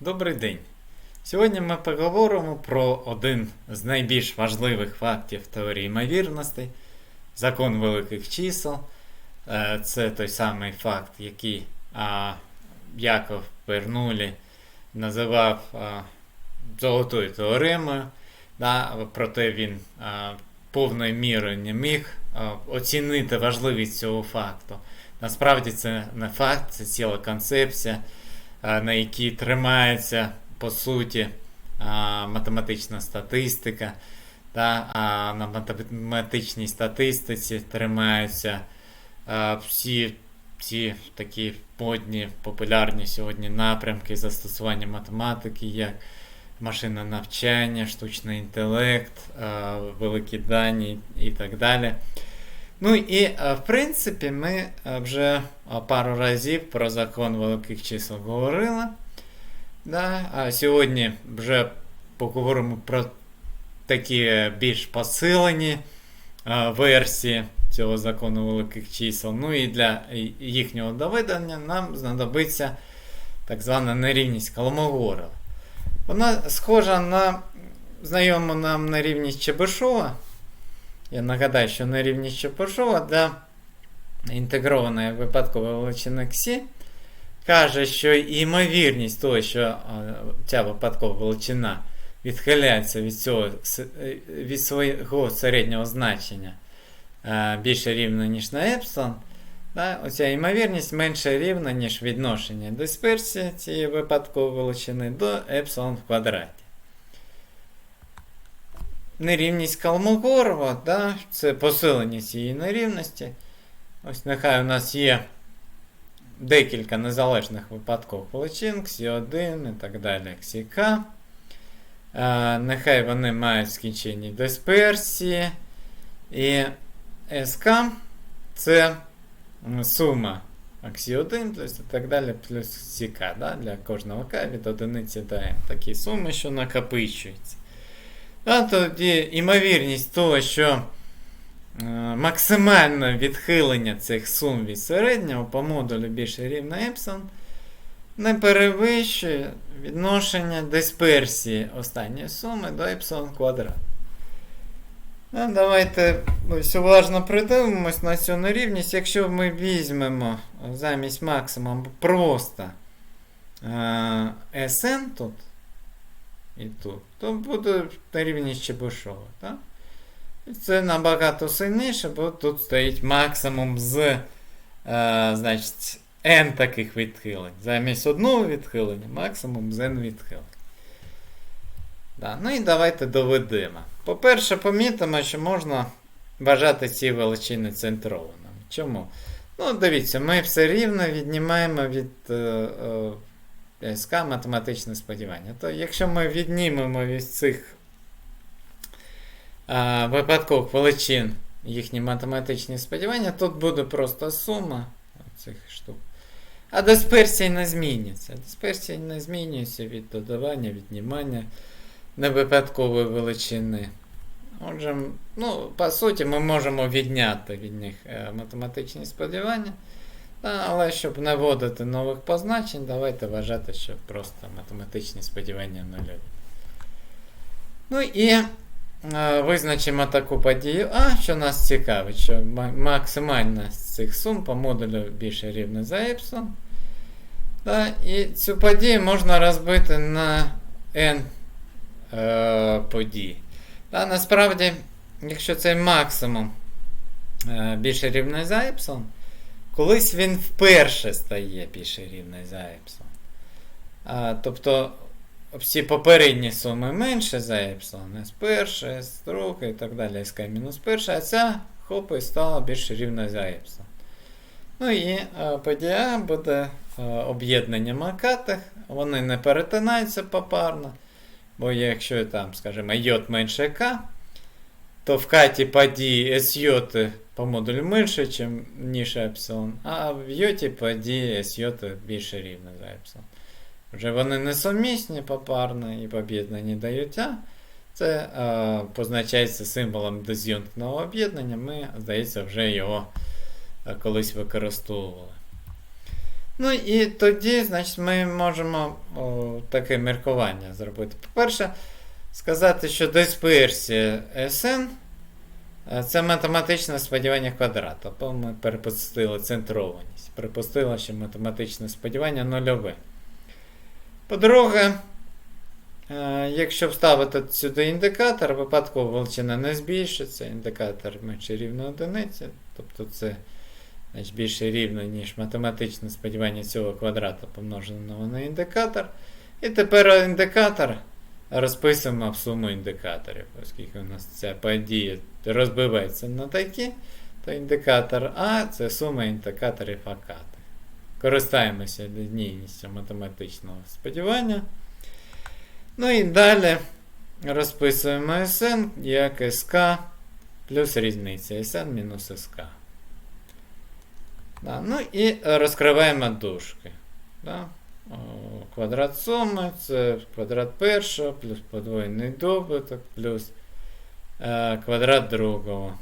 Добрий день. Сьогодні ми поговоримо про один з найбільш важливих фактів теорії ймовірностей закон великих чисел. Е, Це той самий факт, який Яков Бернулі називав золотою теоремою. Проте він повною мірою не міг оцінити важливість цього факту. Насправді це не факт, це ціла концепція, на якій тримається по суті математична статистика. Та, а на математичній статистиці тримаються а, всі ці такі модні, популярні сьогодні напрямки застосування математики, як машинне навчання, штучний інтелект, а, великі дані і так далі. Ну і в принципі ми вже пару разів про закон великих чисел говорили. Да? А сьогодні вже поговоримо про такі більш посилені версії цього закону великих чисел. Ну і для їхнього доведення нам знадобиться так звана нерівність Колмогорова. Вона схожа на знайому нам нерівність Чебишова. Я нагадаю, що нерівність Чебишова для інтегрованої випадкової величини Ксі каже, що ймовірність того, що ця випадкова величина відхиляється від цього е, від свого середнього значення е, більше рівна, ніж на епсилон, да, оця ймовірність менше рівна, ніж відношення дисперсії цієї випадкової величини до епсилон в квадраті. Нерівність Калмогорова, да, це посилення цієї нерівності. Ось нехай у нас є декілька незалежних випадкових величин, Xi1 і так далі, XK. Е, нехай вони мають скінчені дисперсії. І СК це сума Xi1 плюс і так далі, плюс CK да, для кожного К від одиниці до N. Такі суми, що накопичуються. А тоді ймовірність того, що е, максимальне відхилення цих сум від середнього по модулю більше рівно епсилон не перевищує відношення дисперсії останньої суми до епсилон квадрат. Ну, давайте ось уважно придивимось на цю нерівність. Якщо ми візьмемо замість максимуму просто е, Sn тут і тут, то буде нерівність Чебушова. Так? І це набагато сильніше, бо тут стоїть максимум з е, значить, n таких відхилень. Замість одного відхилення, максимум з n відхилень. Да. Ну і давайте доведемо. По-перше, помітимо, що можна вважати ці величини центрованими. Чому? Ну, дивіться, ми все рівно віднімаємо від е, е, СК математичне сподівання. То якщо ми віднімемо від цих е, випадкових величин їхні математичні сподівання, тут буде просто сума цих штук. А дисперсія не змінюється. Дисперсія не змінюється від додавання, віднімання невипадкової величини. Отже, ну, по суті, ми можемо відняти від них е, математичні сподівання. Та, але щоб не вводити нових позначень, давайте вважати, що просто математичні сподівання нульові. Ну і е, визначимо таку подію А, що нас цікавить, що максимальна з цих сум по модулю більше рівна за епсилон. Та, і цю подію можна розбити на n е, подій. Та, насправді, якщо цей максимум е, більше рівний за епсилон, колись він вперше стає більше рівний за епсилон. А, тобто всі попередні суми менше за епсилон, с перше, с друге і так далі, sk мінус перше, а ця хоп і стала більше рівна за епсилон. Ну і подія буде об'єднанням акатих, вони не перетинаються попарно. Бо якщо там, скажімо, йод менше К, то в каті події SJ по модулю менше, чим, ніж епсилон, а в йоті події SJ більше рівно за епсилон. Вже вони несумісні попарно і об'єднані дають А. Це е, позначається символом диз'юнктного об'єднання. Ми, здається, вже його колись використовували. Ну і тоді, значить, ми можемо о, таке міркування зробити. По-перше, сказати, що дисперсія Sn це математичне сподівання квадрату, бо ми перепустили центрованість. Припустили, що математичне сподівання нульове. По-друге, е, якщо вставити сюди індикатор, випадкова величина не збільшиться, індикатор менше рівно одиниці, тобто це значить, більше рівно, ніж математичне сподівання цього квадрата помноженого на індикатор. І тепер індикатор розписуємо в суму індикаторів, оскільки у нас ця подія розбивається на такі, то індикатор А це сума індикаторів АК. Користаємося лінійністю математичного сподівання. Ну і далі розписуємо SN як СК плюс різниця SN мінус СК. Да, ну і розкриваємо дужки. Да? Квадрат суми це квадрат першого, плюс подвоєний добуток, плюс е, квадрат другого.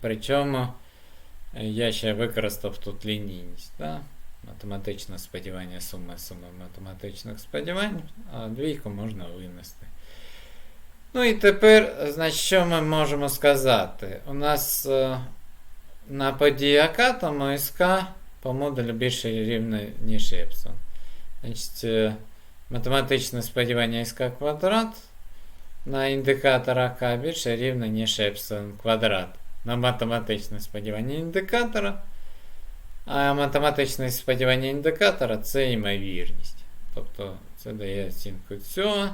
Причому е, я ще використав тут лінійність. Да? Математичне сподівання суми суми математичних сподівань, а двійку можна винести. Ну і тепер, значить, що ми можемо сказати? У нас е, на події АК, тому СК по модулю більше рівно, ніж Епсон. Значить, е, математичне сподівання СК квадрат на індикатор АК більше рівно, ніж Епсон квадрат. На математичне сподівання індикатора. А математичне сподівання індикатора це ймовірність. Тобто це дає оцінку цього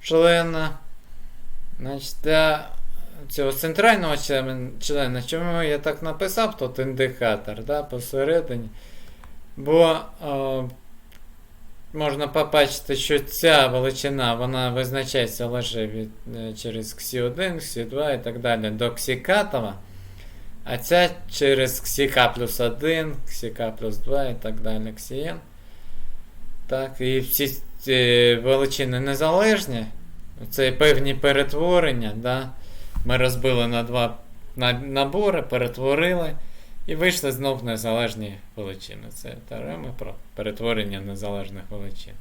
члена. Значить, для цього центрального члена, чому я так написав, тут індикатор да, посередині. Бо о, можна побачити, що ця величина вона визначається лише від, е, через Xi1, Xi2 і так далі до Xікатова. А ця через Xk плюс 1, Xk плюс 2 і так далі, Xn. Так, і всі ці величини незалежні. Це певні перетворення. Да? Ми розбили на два набори, перетворили і вийшли знов незалежні величини. Це теорема про перетворення незалежних величин.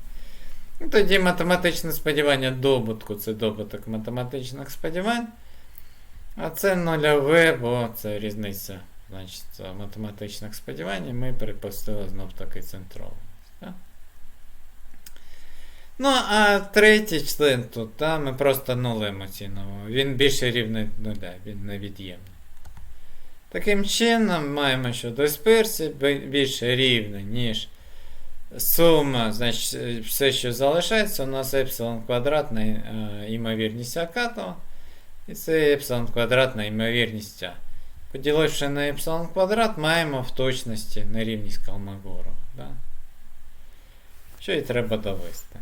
І тоді математичне сподівання добутку це добуток математичних сподівань. А це нульове, бо це різниця значить, математичних сподівань, і ми припустили знов таки. Да? Ну, а третій член тут, да, ми просто нулем оцінимо. Він більше рівний нуля, він невід'ємний. Таким чином, маємо, що бі- більше рівна, ніж сума, значить, все, що залишається, у нас епсилон квадратна е, ймовірність акатова. І це епсилон квадратна ймовірність А. Поділивши на епсилон квадрат, маємо в точності нерівність Калмогорова. Да? Що і треба довести.